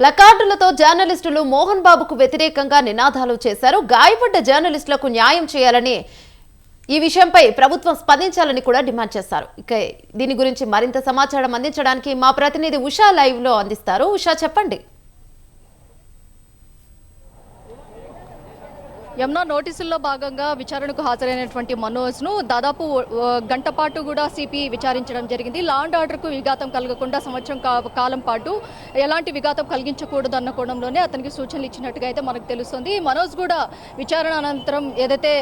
ప్లకార్డులతో జర్నలిస్టులు మోహన్ బాబుకు వ్యతిరేకంగా నినాదాలు చేశారు. గాయపడ్డ జర్నలిస్టులకు న్యాయం చేయాలని ఈ విషయంపై ప్రభుత్వం స్పందించాలని కూడా డిమాండ్ చేశారు. ఇక దీని గురించి మరింత సమాచారం అందించడానికి మా ప్రతినిధి ఉషా లైవ్లో అందిస్తారు. ఉషా చెప్పండి. యమునా నోటీసుల్లో భాగంగా విచారణకు హాజరైనటువంటి మనోజ్ను దాదాపు గంట పాటు కూడా సిపి విచారించడం జరిగింది. లా అండ్ ఆర్డర్కు విఘాతం కలగకుండా సంవత్సరం కా- కాలం పాటు ఎలాంటి విఘాతం కలిగించకూడదు అన్న కోణంలోనే అతనికి సూచనలు ఇచ్చినట్టుగా అయితే మనకు తెలుస్తుంది. మనోజ్ కూడా విచారణ అనంతరం ఏదైతే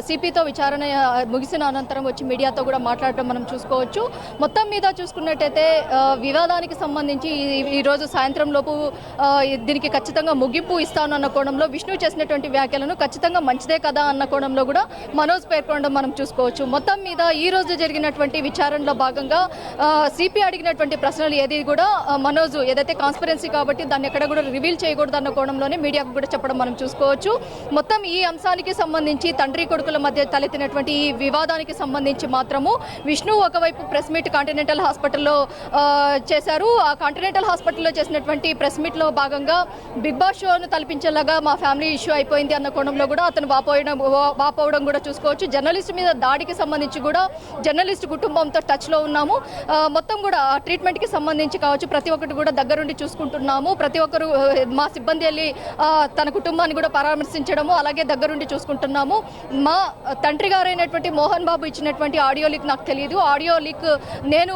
సిపితో విచారణ ముగిసిన అనంతరం వచ్చి మీడియాతో కూడా మాట్లాడడం మనం చూసుకోవచ్చు. మొత్తం మీద చూసుకున్నట్టయితే వివాదానికి సంబంధించి ఈ- రోజు సాయంత్రం లోపు దీనికి ఖచ్చితంగా ముగింపు ఇస్తానన్న కోణంలో విష్ణు చేసినటువంటి ఎన్నికలను ఖచ్చితంగా మంచిదే కదా అన్న కోణంలో కూడా మనోజ్ పేర్కొనడం మనం చూసుకోవచ్చు. మొత్తం మీద ఈ రోజు జరిగినటువంటి విచారణలో భాగంగా సిపి అడిగినటువంటి ప్రశ్నలు ఏది కూడా మనోజ్ ఏదైతే కాన్స్పరెన్సీ కాబట్టి దాన్ని ఎక్కడ కూడా రివీల్ చేయకూడదు అన్న కోణంలోనే మీడియాకు కూడా చెప్పడం మనం చూసుకోవచ్చు. మొత్తం ఈ అంశానికి సంబంధించి తండ్రి కొడుకుల మధ్య తలెత్తినటువంటి ఈ వివాదానికి సంబంధించి మాత్రము విష్ణు ఒకవైపు ప్రెస్ మీట్ కాంటినెంటల్ హాస్పిటల్లో చేశారు. ఆ కాంటినెంటల్ హాస్పిటల్లో చేసినటువంటి ప్రెస్ మీట్లో భాగంగా బిగ్ బాస్ షోను తలపించేలాగా మా ఫ్యామిలీ ఇష్యూ అయిపోయింది అన్న కోణంలో కూడా అతను వాపోయడం వాపోవడం కూడా చూసుకోవచ్చు. జర్నలిస్ట్ మీద దాడికి సంబంధించి కూడా జర్నలిస్ట్ కుటుంబంతో టచ్లో ఉన్నాము. మొత్తం కూడా ఆ ట్రీట్మెంట్కి సంబంధించి కావచ్చు ప్రతి ఒక్కటి కూడా దగ్గరుండి చూసుకుంటున్నాము. ప్రతి ఒక్కరు మా సిబ్బంది వెళ్ళి తన కుటుంబాన్ని కూడా పరామర్శించడము అలాగే దగ్గరుండి చూసుకుంటున్నాము. మా తండ్రి గారైనటువంటి మోహన్ బాబు ఇచ్చినటువంటి ఆడియో లీక్ నాకు తెలియదు. ఆడియో లీక్ నేను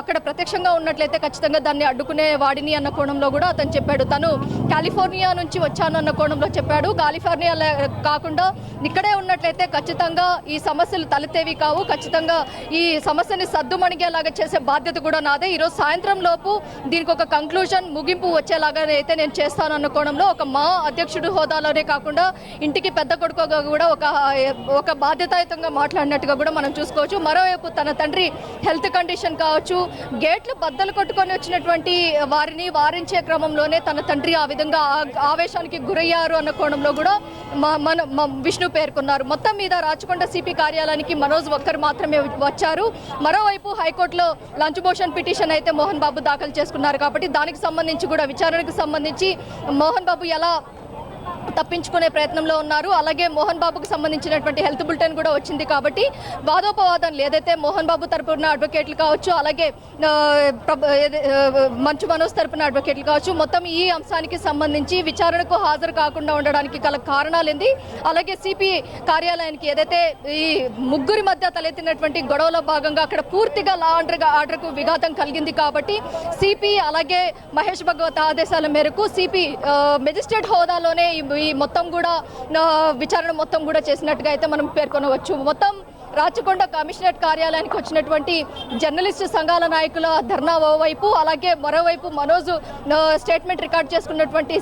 అక్కడ ప్రత్యక్షంగా ఉన్నట్లయితే ఖచ్చితంగా దాన్ని అడ్డుకునే వాడిని అన్న కోణంలో కూడా అతను చెప్పాడు. తను కాలిఫోర్నియా నుంచి వచ్చాను అన్న కోణంలో చెప్పాడు. కాలిఫోర్నియా లే- కాకుండా ఇక్కడే ఉన్నట్లయితే ఖచ్చితంగా ఈ సమస్యలు తలెత్తేవి కావు. ఖచ్చితంగా ఈ సమస్యని సద్దుమణిగేలాగా చేసే బాధ్యత కూడా నాదే. ఈరోజు సాయంత్రం లోపు దీనికి ఒక కంక్లూజన్ ముగింపు వచ్చేలాగా అయితే నేను చేస్తాను అన్న కోణంలో ఒక మా అధ్యక్షుడు హోదాలోనే కాకుండా ఇంటికి పెద్ద కొడుకుగా కూడా ఒక ఒక బాధ్యతాయుతంగా మాట్లాడినట్టుగా కూడా మనం చూసుకోవచ్చు. మరోవైపు తన తండ్రి హెల్త్ కండిషన్ కావచ్చు గేట్లు బద్దలు కొట్టుకొని వచ్చినటువంటి వారిని వారించే క్రమంలోనే తన తండ్రి ఆ విధంగా ఆవేశానికి గురయ్యారు అన్న కోణంలో కూడా మన విష్ణు పేర్కొన్నారు. మొత్తం మీద రాచకొండ సిపి కార్యాలయానికి మనోజ్ ఒక్కరు మాత్రమే వచ్చారు. మరోవైపు హైకోర్టులో లంచ్ మోషన్ పిటిషన్ అయితే మోహన్ బాబు దాఖలు చేసుకున్నారు కాబట్టి దానికి సంబంధించి కూడా విచారణకు సంబంధించి మోహన్ బాబు ఎలా తప్పించుకునే ప్రయత్నంలో ఉన్నారు. అలాగే మోహన్ బాబుకు సంబంధించినటువంటి హెల్త్ బులెటిన్ కూడా వచ్చింది కాబట్టి వాదోపవాదం ఏదైతే మోహన్ బాబు తరపున అడ్వకేట్లు కావచ్చు అలాగే మంచు మనోజ్ తరపున అడ్వకేట్లు కావచ్చు. మొత్తం ఈ అంశానికి సంబంధించి విచారణకు హాజరు కాకుండా ఉండడానికి గల కారణాలు ఏంది అలాగే సిపి కార్యాలయానికి ఏదైతే ఈ ముగ్గురి మధ్య తలెత్తినటువంటి గొడవలో భాగంగా అక్కడ పూర్తిగా లా ఆర్డర్ ఆర్డర్కు విఘాతం కలిగింది కాబట్టి సిపి అలాగే మహేష్ భగవత్ ఆదేశాల మేరకు సిపి మెజిస్ట్రేట్ హోదాలోనే ఈ- ఈ మొత్తం కూడా విచారణ మొత్తం కూడా చేసినట్టుగా అయితే మనం పేర్కొనవచ్చు. మొత్తం రాచకొండ కమిషనరేట్ కార్యాలయానికి వచ్చినటువంటి జర్నలిస్టు సంఘాల నాయకుల ధర్నా ఓవైపు అలాగే మరోవైపు మనోజ్ స్టేట్మెంట్ రికార్డ్ చేసుకున్నటువంటి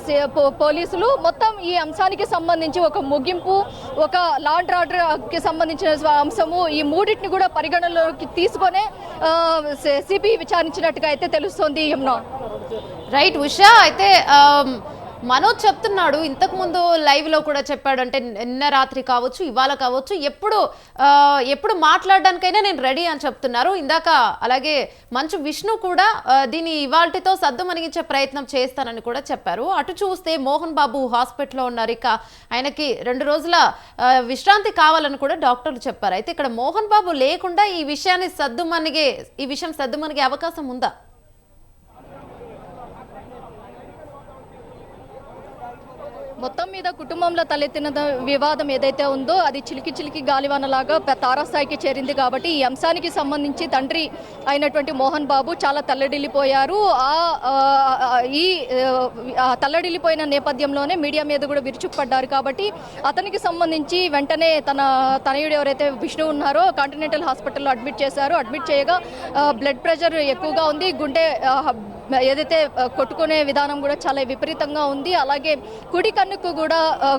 పోలీసులు మొత్తం ఈ అంశానికి సంబంధించి ఒక ముగింపు ఒక లాండ్ ఆర్డర్కి సంబంధించిన అంశము ఈ మూడింటిని కూడా పరిగణలోకి తీసుకొనే సిపి విచారించినట్టుగా అయితే తెలుస్తోంది యమునా. రైట్ ఉషా అయితే మనోజ్ చెప్తున్నాడు ఇంతకు ముందు లైవ్లో కూడా చెప్పాడు అంటే నిన్న రాత్రి కావచ్చు ఇవాళ కావచ్చు ఎప్పుడు ఎప్పుడు మాట్లాడడానికైనా నేను రెడీ అని చెప్తున్నారు. ఇందాక అలాగే మంచు విష్ణు కూడా దీని ఇవాల్టితో సద్దు మనిగించే ప్రయత్నం చేస్తానని కూడా చెప్పారు. అటు చూస్తే మోహన్ బాబు హాస్పిటల్లో ఉన్నారు. ఇక ఆయనకి రెండు రోజుల విశ్రాంతి కావాలని కూడా డాక్టర్లు చెప్పారు. అయితే ఇక్కడ మోహన్ బాబు లేకుండా ఈ విషయాన్ని సద్దుమనిగే ఈ విషయం సద్దుమనిగే అవకాశం ఉందా? మొత్తం మీద కుటుంబంలో తలెత్తిన వివాదం ఏదైతే ఉందో అది చిలికి చిలికి గాలివానలాగా తారాస్థాయికి చేరింది కాబట్టి ఈ అంశానికి సంబంధించి తండ్రి అయినటువంటి మోహన్ బాబు చాలా తల్లడిల్లిపోయారు. ఆ ఈ తల్లడిల్లిపోయిన నేపథ్యంలోనే మీడియా మీద కూడా విరుచుకుపడ్డారు కాబట్టి అతనికి సంబంధించి వెంటనే తన తనయుడు ఎవరైతే విష్ణు ఉన్నారో కాంటినెంటల్ హాస్పిటల్లో అడ్మిట్ చేశారు. అడ్మిట్ చేయగా బ్లడ్ ప్రెషర్ ఎక్కువగా ఉంది. గుండె ఏదైతే కొట్టుకునే విధానం కూడా చాలా విపరీతంగా ఉంది. అలాగే కుడి కన్నుకు కూడా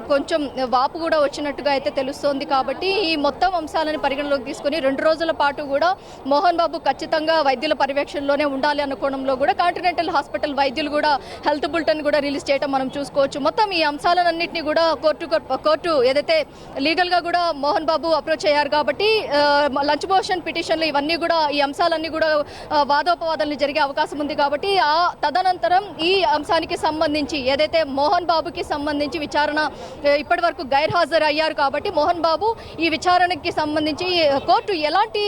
కొంచెం వాపు కూడా వచ్చినట్టుగా అయితే తెలుస్తోంది కాబట్టి ఈ మొత్తం అంశాలను పరిగణలోకి తీసుకొని రెండు రోజుల పాటు కూడా మోహన్ బాబు ఖచ్చితంగా వైద్యుల పర్యవేక్షణలోనే ఉండాలి అన్న కోణంలో కూడా కాంటినెంటల్ హాస్పిటల్ వైద్యులు కూడా హెల్త్ బులెటిన్ కూడా రిలీజ్ చేయడం మనం చూసుకోవచ్చు. మొత్తం ఈ అంశాలన్నింటినీ కూడా కోర్టు కోర్టు ఏదైతే లీగల్గా కూడా మోహన్ బాబు అప్రోచ్ అయ్యారు కాబట్టి లంచ్ మోషన్ పిటిషన్లు ఇవన్నీ కూడా ఈ అంశాలన్నీ కూడా ఆ, వాదోపవాదాలు జరిగే అవకాశం ఉంది కాబట్టి తదనంతరం ఈ అంశానికి సంబంధించి ఏదైతే మోహన్ బాబుకి సంబంధించి విచారణ ఇప్పటి వరకు గైర్హాజరు అయ్యారు కాబట్టి మోహన్ బాబు ఈ విచారణకి సంబంధించి కోర్టు ఎలాంటి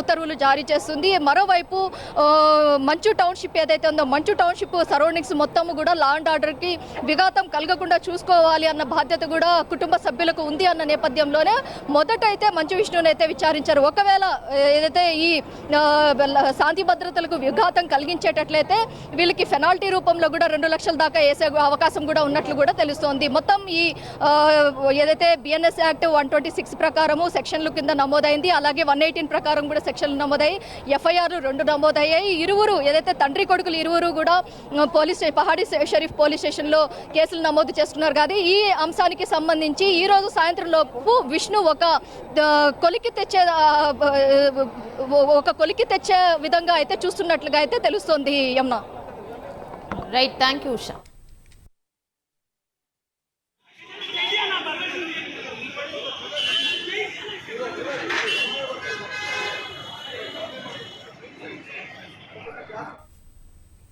ఉత్తర్వులు జారీ చేస్తుంది. మరోవైపు మంచు టౌన్షిప్ ఏదైతే ఉందో మంచు టౌన్షిప్ సరౌండింగ్స్ మొత్తం కూడా లా అండ్ ఆర్డర్కి విఘాతం కలగకుండా చూసుకోవాలి అన్న బాధ్యత కూడా కుటుంబ సభ్యులకు ఉంది అన్న నేపథ్యంలోనే మొదట అయితే మంచు విష్ణుని అయితే విచారించారు. ఒకవేళ ఏదైతే ఈ శాంతి భద్రతలకు విఘాతం కలిగించేటట్లయితే వీళ్ళకి పెనాల్టీ రూపంలో కూడా రెండు లక్షల దాకా వేసే అవకాశం కూడా ఉన్నట్లు కూడా తెలుస్తోంది. మొత్తం ఈ ఏదైతే BNS act one twenty six ప్రకారము సెక్షన్లు కింద నమోదైంది అలాగే వన్ ఎయిటీన్ ప్రకారం కూడా సెక్షన్లు నమోదయ్యాయి. ఎఫ్ఐఆర్లు రెండు నమోదయ్యాయి. ఇరువురు ఏదైతే తండ్రి కొడుకులు ఇరువురు కూడా పోలీస్ స్టే- పహాడీ షరీఫ్ పోలీస్ స్టేషన్లో కేసులు నమోదు చేసుకున్నారు. కానీ ఈ అంశానికి సంబంధించి ఈ రోజు సాయంత్రం లోపు విష్ణు ఒక కొలికి తెచ్చే ఒక కొలికి తెచ్చే విధంగా అయితే చూస్తున్నట్లుగా అయితే తెలుస్తోంది Yamuna. Right thank you Usha